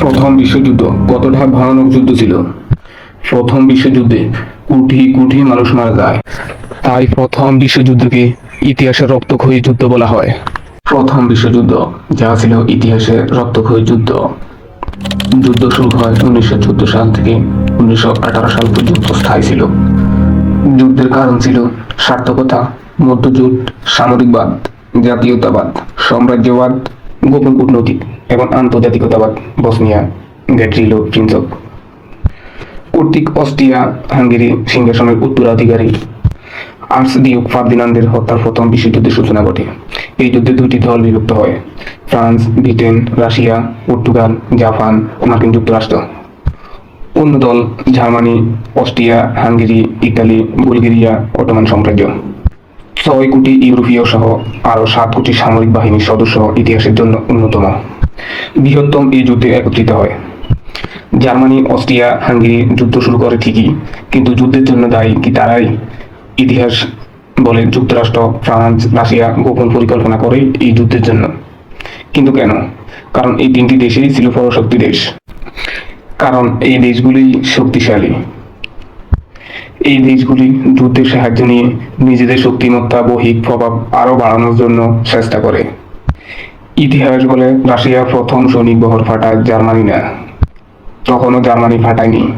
প্রথম বিশ্বযুদ্ধ কতটা ভয়ানক যুদ্ধ ছিল? প্রথম বিশ্বযুদ্ধে কোটি কোটি মানুষ মারা যায়। তাই প্রথম বিশ্বযুদ্ধকে ইতিহাসের রক্তক্ষয়ী যুদ্ধ বলা হয়। প্রথম বিশ্বযুদ্ধ যা ছিল ইতিহাসের রক্তক্ষয়ী যুদ্ধ। যুদ্ধ শুরু হয় উনিশশো চোদ্দ সাল থেকে উনিশশো আঠারো সাল পর্যন্ত স্থায়ী ছিল। যুদ্ধের কারণ ছিল স্বার্থকতা মধ্যযুগ, সামরিকবাদ, জাতীয়তাবাদ, সাম্রাজ্যবাদ গোপন কূটনৈতিক এবং আন্তর্জাতিকতাবাদ, বসনিয়া গ্যাট্রিলো প্রিন্সপ কর্তৃক অস্ট্রিয়া, হাঙ্গেরি, সিংহাসনের উত্তরাধিকারী আর্স আর্সডিউক ফার্দিনান্দের হত্যার প্রথম বিশ্বযুদ্ধের সূচনা ঘটে। এই যুদ্ধে দুইটি দল বিভক্ত হয়, France, Britain, Russia, Portugal, Japan মার্কিন যুক্তরাষ্ট্র। অন্য দল Germany, Austria, Hungary, Italy, Bulgaria, Ottoman সাম্রাজ্য। ছয় কোটি ইউরোপীয় সহ আরও সাত কোটি সামরিক বাহিনীর সদস্য ইতিহাসের জন্য অন্যতম বৃহত্তম এই যুদ্ধে একত্রিত হয়। জার্মানি, অস্ট্রিয়া, হাঙ্গেরি যুদ্ধ শুরু করে ঠিকই, কিন্তু যুদ্ধের জন্য দায়ী কি তারাই? ইতিহাস বলে যুক্তরাষ্ট্র, ফ্রান্স, রাশিয়া গোপন পরিকল্পনা করে এই যুদ্ধের জন্য। কিন্তু কেন? কারণ এই তিনটি দেশেই ছিল পরশক্তি দেশ। কারণ এই দেশগুলি শক্তিশালী। এই দেশগুলি যুদ্ধের সাহায্য নিয়ে নিজেদের শক্তিমত্তা বহিক প্রভাব আরও বাড়ানোর জন্য চেষ্টা করে। ইতিহাস বলে রাশিয়ার প্রথম সৈনিক বহর ফাটায় জার্মানি না, তখনও জার্মানি ফাটায়নি।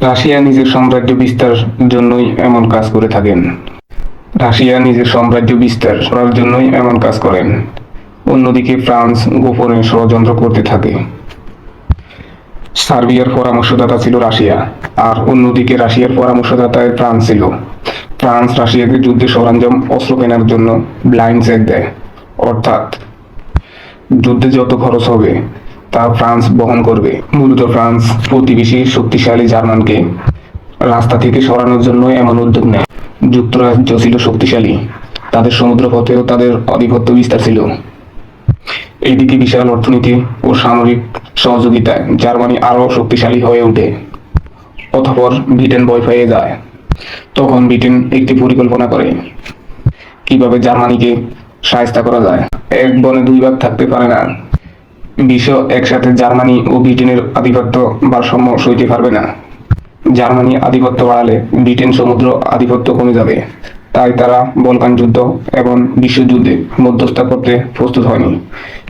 রাশিয়া নিজের সাম্রাজ্য বিস্তার জন্যই এমন কাজ করে থাকেন। রাশিয়া নিজের সাম্রাজ্য বিস্তার করার জন্যই এমন কাজ করেন। অন্যদিকে ফ্রান্স গোপনে ষড়যন্ত্র করতে থাকে। সার্বিয়ার পরামর্শদাতা ছিল রাশিয়া, আর অন্যদিকে রাশিয়ার পরামর্শদাতায় ফ্রান্স ছিল। ফ্রান্স রাশিয়াকে যুদ্ধে সরঞ্জাম, অস্ত্র কেনার জন্য ব্লাইন্ড চেক দেয়। অর্থাৎ যুদ্ধে যত খরচ হবে, তা ফ্রান্স বহন করবে। মূলত ফ্রান্স প্রতিবেশী শক্তিশালী জার্মানকে রাস্তা থেকে সরানোর জন্য এমন উদ্যোগ নেয়। যুক্তরাজ্য ছিল শক্তিশালী। তাদের সমুদ্রপথেও তাদের আধিপত্য বিস্তার ছিল। এইদিকে বিশাল অর্থনীতি ও সামরিক সহযোগিতায় জার্মানি আরও শক্তিশালী হয়ে ওঠে, অতঃপর ব্রিটেন ভয় পেয়ে যায়। তখন ব্রিটেন একটি পরিকল্পনা করে কীভাবে জার্মানিকে সাহায্য করা যায়। এক বনে দুই ভাগ থাকতে পারে না। বিশ্ব একসাথে জার্মানি ও ব্রিটেনের আধিপত্য ভারসাম্য সইতে পারবে না। জার্মানি আধিপত্য বাড়ালে ব্রিটেন সমুদ্র আধিপত্য কমে যাবে। তাই তারা বলকান যুদ্ধ এবং বিশ্বযুদ্ধে মধ্যস্থতা করতে প্রস্তুত হয়নি।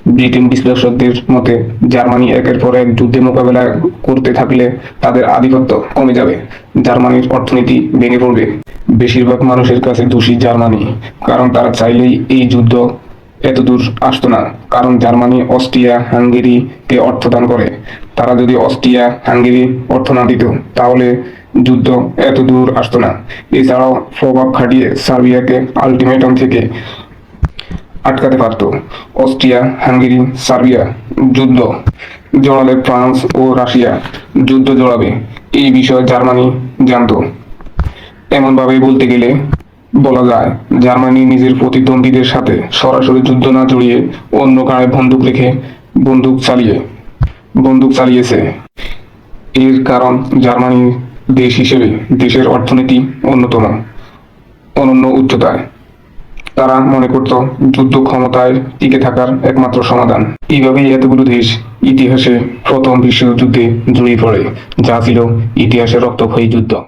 ব্রিটেন বিশ্লেষকদের মতে, জার্মানি একের পর এক যুদ্ধে মোকাবেলা করতে থাকলে তাদের আধিপত্য কমে যাবে। জার্মানির অর্থনীতি ভেঙে পড়বে। বেশিরভাগ মানুষের কাছে দোষী জার্মানি, কারণ তারা চাইলেই এই যুদ্ধ এত দূর আসতো না। কারণ জার্মানি অস্ট্রিয়া হাঙ্গেরিকে অর্থ দান করে। তারা যদি অস্ট্রিয়া হাঙ্গেরি অর্থ না দিত, তাহলে যুদ্ধ এত দূর আসতো না। এছাড়াও প্রভাব খাটিয়ে সার্বিয়াকে আলটিমেটাম থেকে আটকাতে পারত। অস্ট্রিয়া, হাঙ্গেরি, সার্বিয়া, যুদ্ধ জড়ালে ফ্রান্স ও রাশিয়া যুদ্ধ জড়াবে এই বিষয়ে জার্মানি জানতো। এমনভাবে বলতে গেলে বলা যায়, জার্মানি নিজের প্রতিদ্বন্দ্বীদের সাথে সরাসরি যুদ্ধ না জড়িয়ে অন্য কারে বন্দুক রেখে বন্দুক চালিয়ে, বন্দুক চালিয়েছে। এর কারণ জার্মানি দেশ হিসেবে দেশের অর্থনীতি অন্যতম, অনন্য উচ্চতায়। তারা মনে করত যুদ্ধ ক্ষমতায় টিকে থাকার একমাত্র সমাধান। এইভাবেই এতগুলো দেশ ইতিহাসে প্রথম বিশ্বযুদ্ধে জড়িয়ে পড়ে, যা ছিল ইতিহাসের রক্তক্ষয়ী যুদ্ধ।